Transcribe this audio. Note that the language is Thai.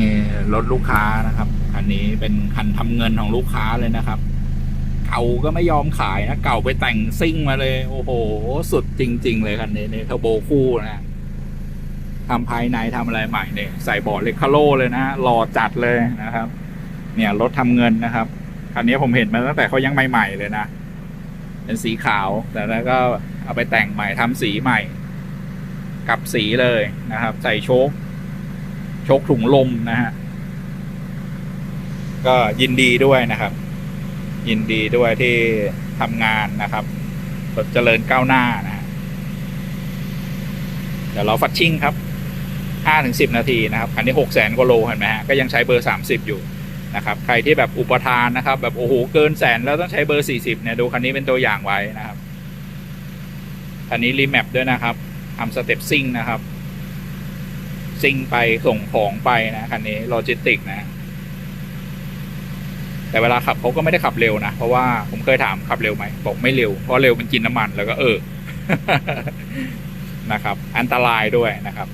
นี่รถลูกค้านะครับ คันนี้เป็นคันทำเงินของลูกค้าเลยนะครับ เก่าก็ไม่ยอมขายนะ เก่าไปแต่งซิ่งมาเลย โอ้โห สุดจริง ๆ เลยคันนี้เนี่ยเทอร์โบคู่นะทำภายในทำอะไรใหม่เนี่ยใส่เบาะเลคคาโลเลยนะหล่อจัดเลยนะครับ เนี่ยรถทำเงินนะครับ คันนี้ผมเห็นมาตั้งแต่เขายังใหม่ๆเลยนะ เป็นสีขาวแต่แล้วก็เอาไปแต่งใหม่ทำสีใหม่ กับสีเลยนะครับ ใส่โชค ชคถุงลมนะฮะ ก็ยินดีด้วยนะครับ ยินดีด้วยที่ทำงานนะครับเจริญก้าวหน้านะฮะเดี๋ยวเราฟัดชิ่งครับห้าถึงสิบนาทีนะครับ คันนี้หกแสนกว่าโลเห็นไหมฮะ ก็ยังใช้เบอร์สามสิบอยู่นะครับ ใครที่แบบอุปทานนะครับ แบบโอ้โหเกินแสนแล้วต้องใช้เบอร์สี่สิบเนี่ยดูคันนี้เป็นตัวอย่างไว้นะครับ คันนี้รีแมปด้วยนะครับทำสเต็ปซิ่งนะครับ ซิ่งไปส่งของไปนะคันนี้โลจิสติกนะ แต่เวลาขับเขาก็ไม่ได้ขับเร็วนะ เพราะว่าผมเคยถามขับเร็วไหมบอกไม่เร็ว เพราะเร็วมันกินน้ำมันแล้วก็เออนะครับ อันตรายด้วยนะครับ